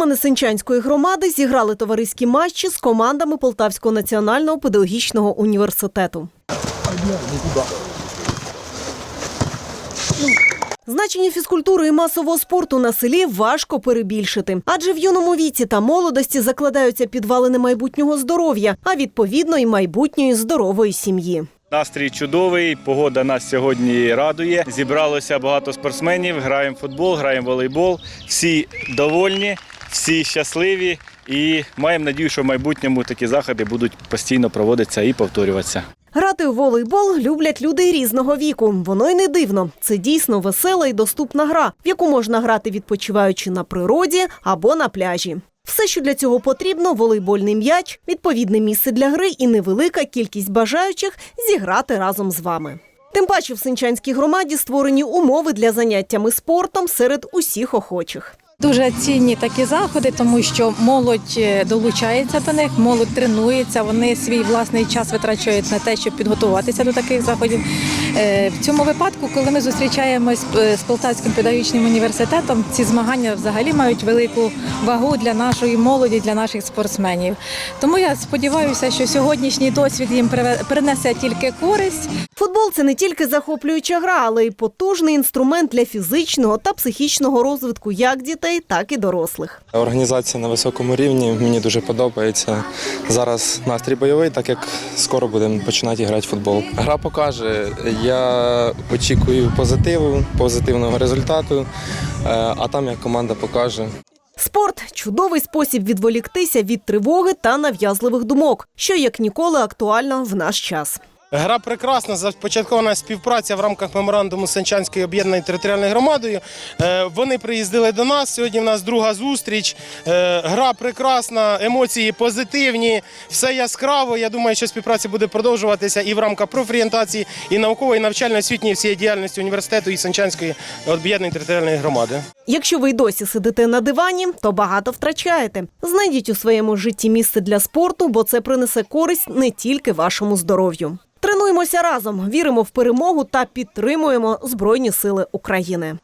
Спортсмени Сенчанської громади зіграли товариські матчі з командами Полтавського національного педагогічного університету. Значення фізкультури і масового спорту на селі важко перебільшити, адже в юному віці та молодості закладаються підвалини майбутнього здоров'я, а відповідно і майбутньої здорової сім'ї. Настрій чудовий, погода нас сьогодні радує. Зібралося багато спортсменів, граємо футбол, граємо волейбол. Всі довольні, всі щасливі і маємо надію, що в майбутньому такі заходи будуть постійно проводитися і повторюватися. Грати у волейбол люблять люди різного віку. Воно й не дивно. Це дійсно весела і доступна гра, в яку можна грати відпочиваючи на природі або на пляжі. Все, що для цього потрібно, волейбольний м'яч, відповідне місце для гри і невелика кількість бажаючих зіграти разом з вами. Тим паче в Синчанській громаді створені умови для заняттями спортом серед усіх охочих. Дуже цінні такі заходи, тому що молодь е, долучається до них, молодь тренується. Вони свій власний час витрачають на те, щоб підготуватися до таких заходів. Е, В цьому випадку, коли ми зустрічаємось е, з Полтавським педагогічним університетом, ці змагання взагалі мають велику вагу для нашої молоді, для наших спортсменів. Тому я сподіваюся, що сьогоднішній досвід їм принесе тільки користь. Футбол це не тільки захоплююча гра, але й потужний інструмент для фізичного та психічного розвитку як дітей, так і дорослих. Організація на високому рівні мені дуже подобається. Зараз настрій бойовий, так як скоро будемо починати грати в футбол. Гра покаже. Я очікую позитиву, позитивного результату, е, а там як команда покаже. Спорт чудовий спосіб відволіктися від тривоги та нав'язливих думок, що як ніколи актуально в наш час. Гра прекрасна, започаткована співпраця в рамках меморандуму з Сенчанською об'єднаною територіальною громадою. Е, Вони приїздили до нас. Сьогодні в нас друга зустріч. Е, Гра прекрасна, емоції позитивні, все яскраво. Я думаю, що співпраця буде продовжуватися і в рамках профорієнтації, і наукової, і навчально-освітньої всієї діяльності університету і Сенчанської об'єднаної територіальної громади. Якщо ви й досі сидите на дивані, то багато втрачаєте. Знайдіть у своєму житті місце для спорту, бо це принесе користь не тільки вашому здоров'ю. Тренуємося разом, віримо в перемогу та підтримуємо Збройні Сили України.